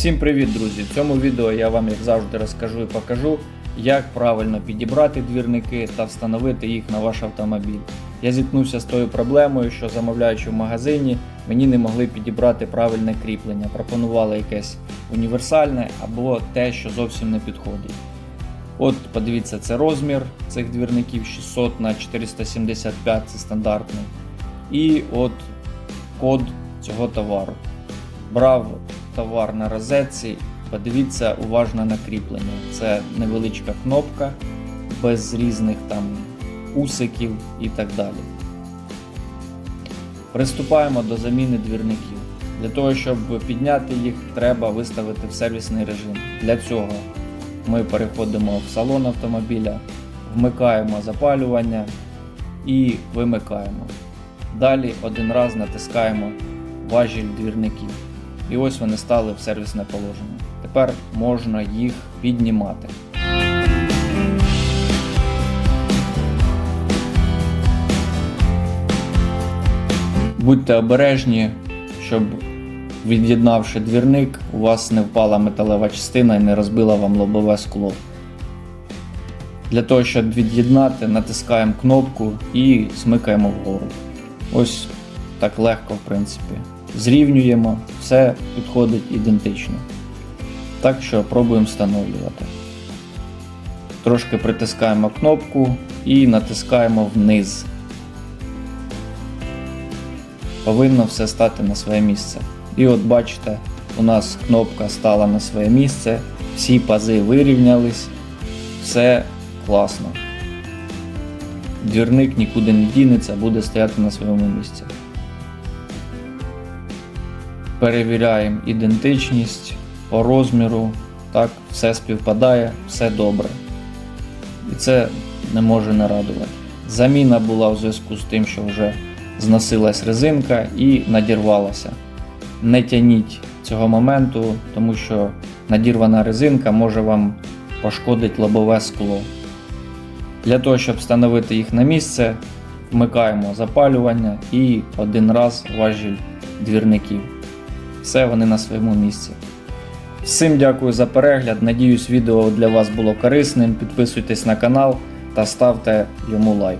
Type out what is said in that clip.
Всім привіт, друзі! В цьому відео я вам, як завжди, розкажу і покажу, як правильно підібрати двірники та встановити їх на ваш автомобіль. Я зіткнувся з тою проблемою, що замовляючи в магазині, мені не могли підібрати правильне кріплення. Пропонували якесь універсальне або те, що зовсім не підходить. От, подивіться, це розмір цих двірників 600 на 475 це стандартний. І от код цього товару. Брав товар на розетці, подивіться уважно на кріплення. Це невеличка кнопка без різних там усиків і так далі. Приступаємо до заміни двірників. Для того, щоб підняти їх, треба виставити в сервісний режим. Для цього ми переходимо в салон автомобіля, вмикаємо запалювання і вимикаємо. Далі один раз натискаємо важіль двірників. І ось вони стали в сервісне положення. Тепер можна їх піднімати. Будьте обережні, щоб від'єднавши двірник, у вас не впала металева частина і не розбила вам лобове скло. Для того, щоб від'єднати, натискаємо кнопку і смикаємо вгору. Ось так легко, в принципі. Зрівнюємо, все підходить ідентично. Так що пробуємо встановлювати. Трошки притискаємо кнопку і натискаємо вниз. Повинно все стати на своє місце. І от бачите, у нас кнопка стала на своє місце, всі пази вирівнялись, все класно. Двірник нікуди не дінеться, буде стояти на своєму місці. Перевіряємо ідентичність по розміру. Так, все співпадає, все добре. І це не може не радувати. Заміна була в зв'язку з тим, що вже зносилась резинка і надірвалася. Не тяніть цього моменту, тому що надірвана резинка може вам пошкодити лобове скло. Для того, щоб встановити їх на місце, вмикаємо запалювання і один раз важіль двірників. Все вони на своєму місці. Всім дякую за перегляд. Надіюсь, відео для вас було корисним. Підписуйтесь на канал та ставте йому лайк.